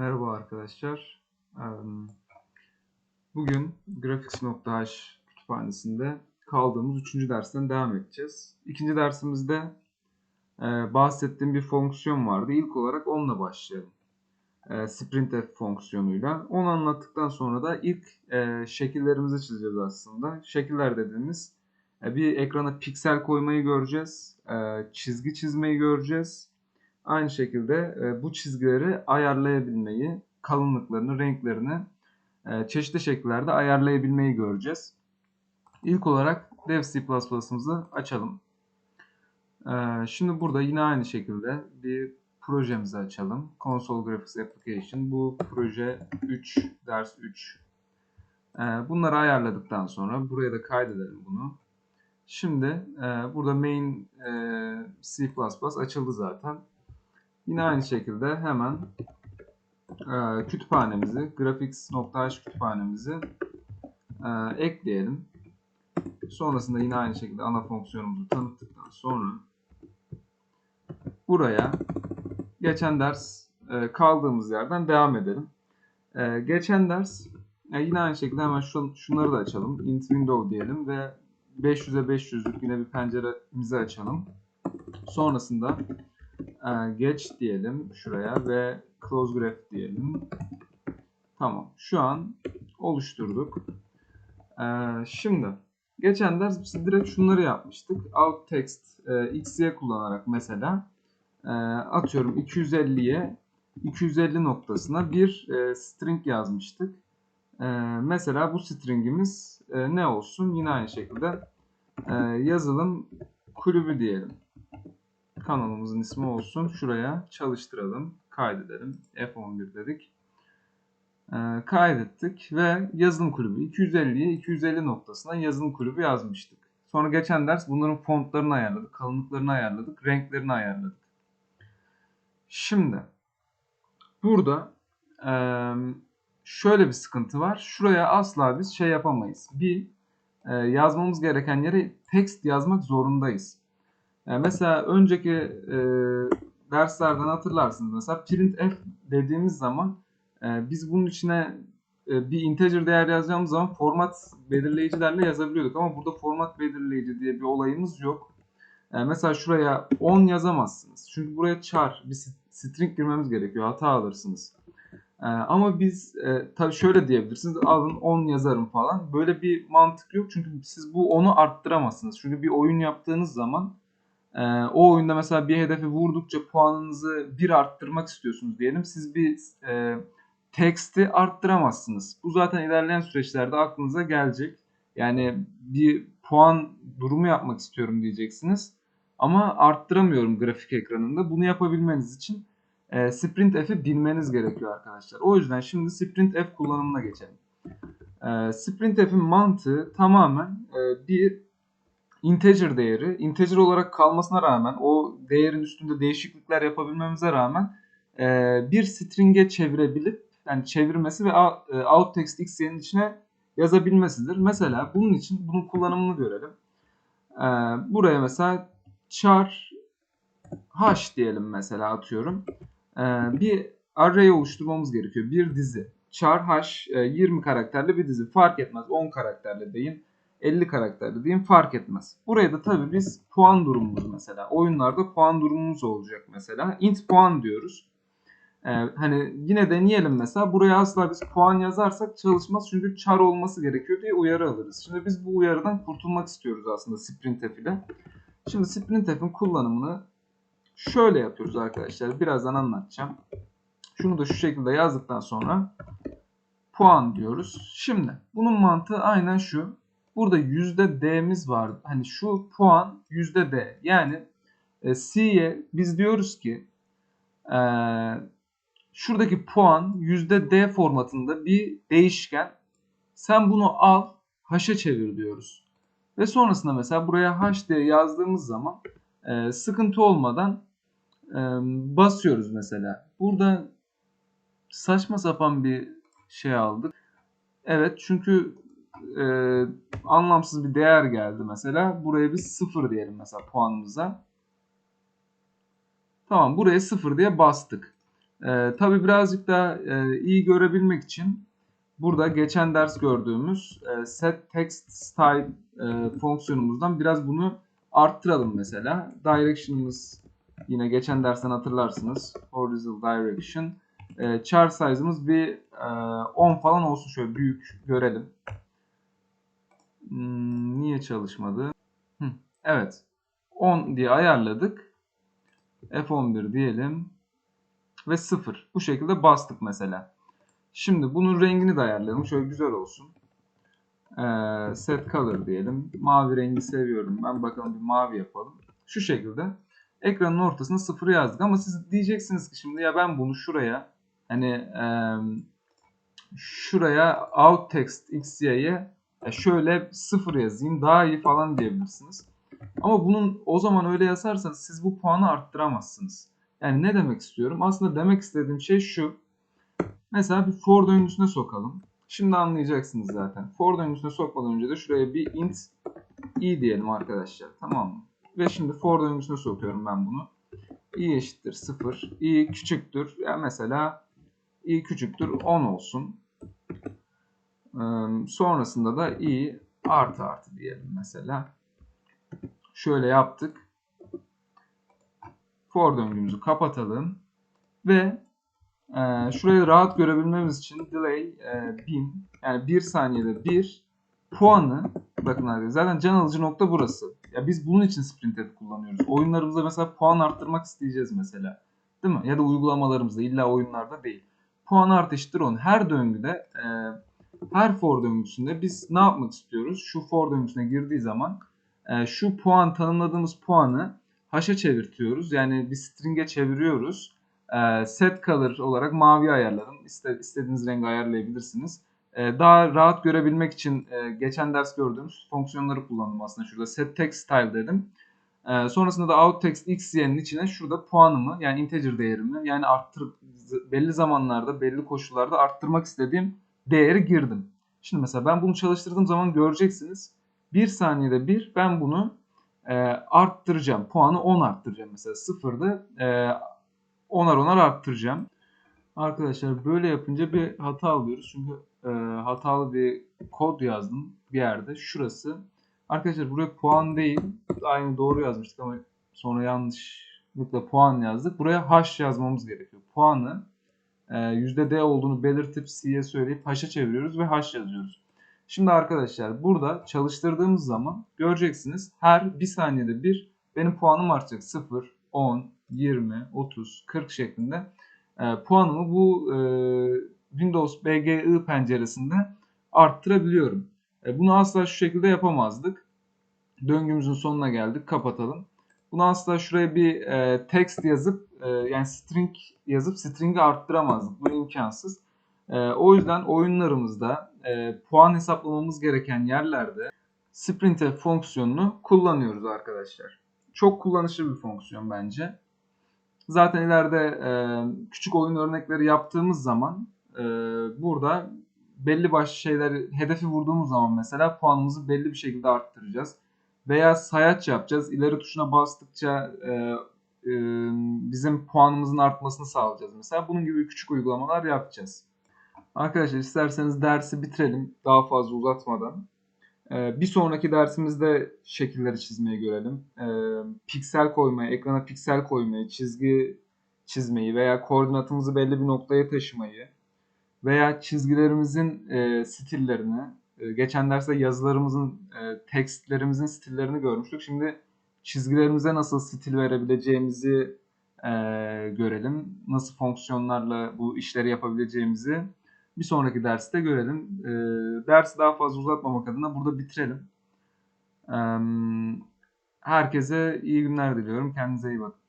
Merhaba arkadaşlar. Bugün Graphics.h kütüphanesinde kaldığımız 3. dersten devam edeceğiz. İkinci dersimizde bahsettiğim bir fonksiyon vardı. İlk olarak onunla başlayalım. Sprintf fonksiyonuyla. Onu anlattıktan sonra da ilk şekillerimizi çizeceğiz aslında. Şekiller dediğimiz bir ekrana piksel koymayı göreceğiz. Çizgi çizmeyi göreceğiz Aynı şekilde e, bu çizgileri ayarlayabilmeyi, kalınlıklarını, renklerini e, çeşitli şekillerde ayarlayabilmeyi göreceğiz. İlk olarak Dev C++'ımızı açalım. E, şimdi burada yine aynı şekilde bir projemizi açalım. Console Graphics Application. Bu proje 3, ders 3. E, bunları ayarladıktan sonra buraya da kaydedelim bunu. Şimdi burada main C++ açıldı zaten. Yine aynı şekilde hemen e, kütüphanemizi, graphics.h kütüphanemizi e, ekleyelim. Sonrasında yine aynı şekilde ana fonksiyonumuzu tanıttıktan sonra buraya geçen ders e, kaldığımız yerden devam edelim. E, geçen ders e, yine aynı şekilde hemen şun, şunları da açalım. int window diyelim ve 500'e 500'lük yine bir penceremizi açalım. Sonrasında geç diyelim şuraya ve close graph diyelim. Tamam. Şu an oluşturduk. Ee, şimdi geçen ders biz direkt şunları yapmıştık. Alt text e, xy kullanarak mesela e, atıyorum 250'ye 250 noktasına bir e, string yazmıştık. Mesela bu stringimiz ne olsun? Yine aynı şekilde yazılım kulübü diyelim kanalımızın ismi olsun. Şuraya çalıştıralım. Kaydedelim. F11 dedik. Ee, kaydettik ve yazılım kulübü 250'ye 250 noktasına yazılım kulübü yazmıştık. Sonra geçen ders bunların fontlarını ayarladık, kalınlıklarını ayarladık, renklerini ayarladık. Şimdi burada e, şöyle bir sıkıntı var. Şuraya asla biz şey yapamayız. Bir e, yazmamız gereken yere text yazmak zorundayız. Yani mesela önceki e, derslerden hatırlarsınız. Mesela printf dediğimiz zaman e, biz bunun içine e, bir integer değer yazacağımız zaman format belirleyicilerle yazabiliyorduk. Ama burada format belirleyici diye bir olayımız yok. E, mesela şuraya 10 yazamazsınız. Çünkü buraya char bir string girmemiz gerekiyor. Hata alırsınız. E, ama biz e, tabii şöyle diyebilirsiniz. Alın 10 yazarım falan. Böyle bir mantık yok. Çünkü siz bu 10'u arttıramazsınız. Çünkü bir oyun yaptığınız zaman e, o oyunda mesela bir hedefi vurdukça puanınızı bir arttırmak istiyorsunuz diyelim. Siz bir e, teksti arttıramazsınız. Bu zaten ilerleyen süreçlerde aklınıza gelecek. Yani bir puan durumu yapmak istiyorum diyeceksiniz. Ama arttıramıyorum grafik ekranında. Bunu yapabilmeniz için e, sprintf'i bilmeniz gerekiyor arkadaşlar. O yüzden şimdi sprintf kullanımına geçelim. E, sprintf'in mantığı tamamen e, bir integer değeri integer olarak kalmasına rağmen o değerin üstünde değişiklikler yapabilmemize rağmen e, bir string'e çevirebilip yani çevirmesi ve e, out text xy'nin içine yazabilmesidir. Mesela bunun için bunun kullanımını görelim. E, buraya mesela char h diyelim mesela atıyorum. E, bir array oluşturmamız gerekiyor. Bir dizi. Char h 20 karakterli bir dizi. Fark etmez 10 karakterli deyin 50 karakterli diyeyim fark etmez. Buraya da tabii biz puan durumumuz mesela. Oyunlarda puan durumumuz olacak mesela. int puan diyoruz. Ee, hani yine deneyelim mesela. Buraya asla biz puan yazarsak çalışmaz. Çünkü char olması gerekiyor diye uyarı alırız. Şimdi biz bu uyarıdan kurtulmak istiyoruz aslında sprintf ile. Şimdi sprintf'in kullanımını şöyle yapıyoruz arkadaşlar. Birazdan anlatacağım. Şunu da şu şekilde yazdıktan sonra puan diyoruz. Şimdi bunun mantığı aynen şu. Burada yüzde D'miz var. Hani şu puan yüzde D. Yani e, C'ye biz diyoruz ki e, şuradaki puan yüzde D formatında bir değişken. Sen bunu al H'a çevir diyoruz. Ve sonrasında mesela buraya H diye yazdığımız zaman e, sıkıntı olmadan e, basıyoruz mesela. Burada saçma sapan bir şey aldık. Evet çünkü e, anlamsız bir değer geldi mesela. Buraya biz 0 diyelim mesela puanımıza. Tamam buraya 0 diye bastık. Ee, tabii birazcık daha e, iyi görebilmek için burada geçen ders gördüğümüz e, set text style e, fonksiyonumuzdan biraz bunu arttıralım mesela. Direction'ımız yine geçen dersten hatırlarsınız. Horizontal direction. E, char size'ımız bir e, 10 falan olsun şöyle büyük görelim. Hmm, niye çalışmadı? Evet. 10 diye ayarladık. F11 diyelim. Ve 0. Bu şekilde bastık mesela. Şimdi bunun rengini de ayarlayalım. Şöyle güzel olsun. Ee, set color diyelim. Mavi rengi seviyorum. Ben bakalım bir mavi yapalım. Şu şekilde. Ekranın ortasına 0 yazdık. Ama siz diyeceksiniz ki şimdi ya ben bunu şuraya hani şuraya out text xy'ye şöyle 0 yazayım daha iyi falan diyebilirsiniz. Ama bunun o zaman öyle yazarsanız siz bu puanı arttıramazsınız. Yani ne demek istiyorum? Aslında demek istediğim şey şu. Mesela bir for döngüsüne sokalım. Şimdi anlayacaksınız zaten. For döngüsüne sokmadan önce de şuraya bir int i diyelim arkadaşlar. Tamam mı? Ve şimdi for döngüsüne sokuyorum ben bunu. i eşittir 0. i küçüktür. Yani mesela i küçüktür 10 olsun. Sonrasında da i artı artı diyelim mesela. Şöyle yaptık. For döngümüzü kapatalım. Ve e, şurayı rahat görebilmemiz için delay e, 1000 yani 1 saniyede 1 puanı bakın arkadaşlar zaten can alıcı nokta burası. Ya biz bunun için sprint kullanıyoruz. Oyunlarımızda mesela puan arttırmak isteyeceğiz mesela. Değil mi? Ya da uygulamalarımızda illa oyunlarda değil. Puan artıştır onu. Her döngüde e, her for döngüsünde biz ne yapmak istiyoruz? Şu for döngüsüne girdiği zaman e, şu puan tanımladığımız puanı haşa çevirtiyoruz. Yani bir string'e çeviriyoruz. E, set color olarak mavi ayarladım. İste, istediğiniz rengi ayarlayabilirsiniz. E, daha rahat görebilmek için e, geçen ders gördüğümüz fonksiyonları kullandım aslında. Şurada set text style dedim. E, sonrasında da out text xy'nin içine şurada puanımı yani integer değerimi yani arttır belli zamanlarda belli koşullarda arttırmak istediğim değeri girdim. Şimdi mesela ben bunu çalıştırdığım zaman göreceksiniz. 1 saniyede bir ben bunu e, arttıracağım. Puanı 10 arttıracağım mesela. Sıfırda e, 10'ar 10'ar arttıracağım. Arkadaşlar böyle yapınca bir hata alıyoruz. Çünkü e, hatalı bir kod yazdım bir yerde. Şurası. Arkadaşlar buraya puan değil. Aynı doğru yazmıştık ama sonra yanlışlıkla puan yazdık. Buraya hash yazmamız gerekiyor. Puanı %d olduğunu belirtip c'ye söyleyip hash'a çeviriyoruz ve hash yazıyoruz. Şimdi arkadaşlar burada çalıştırdığımız zaman göreceksiniz her bir saniyede bir benim puanım artacak. 0, 10, 20, 30, 40 şeklinde e, puanımı bu e, Windows BGI penceresinde arttırabiliyorum. E, bunu asla şu şekilde yapamazdık. Döngümüzün sonuna geldik. Kapatalım. Bunu asla şuraya bir e, text yazıp e, yani string yazıp string'i arttıramazdık. Bu imkansız. E, o yüzden oyunlarımızda e, puan hesaplamamız gereken yerlerde sprintf fonksiyonunu kullanıyoruz arkadaşlar. Çok kullanışlı bir fonksiyon bence. Zaten ileride e, küçük oyun örnekleri yaptığımız zaman e, burada belli başlı şeyler hedefi vurduğumuz zaman mesela puanımızı belli bir şekilde arttıracağız. Veya sayaç yapacağız. İleri tuşuna bastıkça e, e, bizim puanımızın artmasını sağlayacağız mesela. Bunun gibi küçük uygulamalar yapacağız. Arkadaşlar isterseniz dersi bitirelim daha fazla uzatmadan. Ee, bir sonraki dersimizde şekilleri çizmeyi görelim. Ee, piksel koymayı, ekrana piksel koymayı, çizgi çizmeyi veya koordinatımızı belli bir noktaya taşımayı veya çizgilerimizin e, stillerini, e, geçen derste yazılarımızın, e, tekstlerimizin stillerini görmüştük. Şimdi çizgilerimize nasıl stil verebileceğimizi görelim. Nasıl fonksiyonlarla bu işleri yapabileceğimizi bir sonraki derste görelim. E, dersi daha fazla uzatmamak adına burada bitirelim. E, herkese iyi günler diliyorum. Kendinize iyi bakın.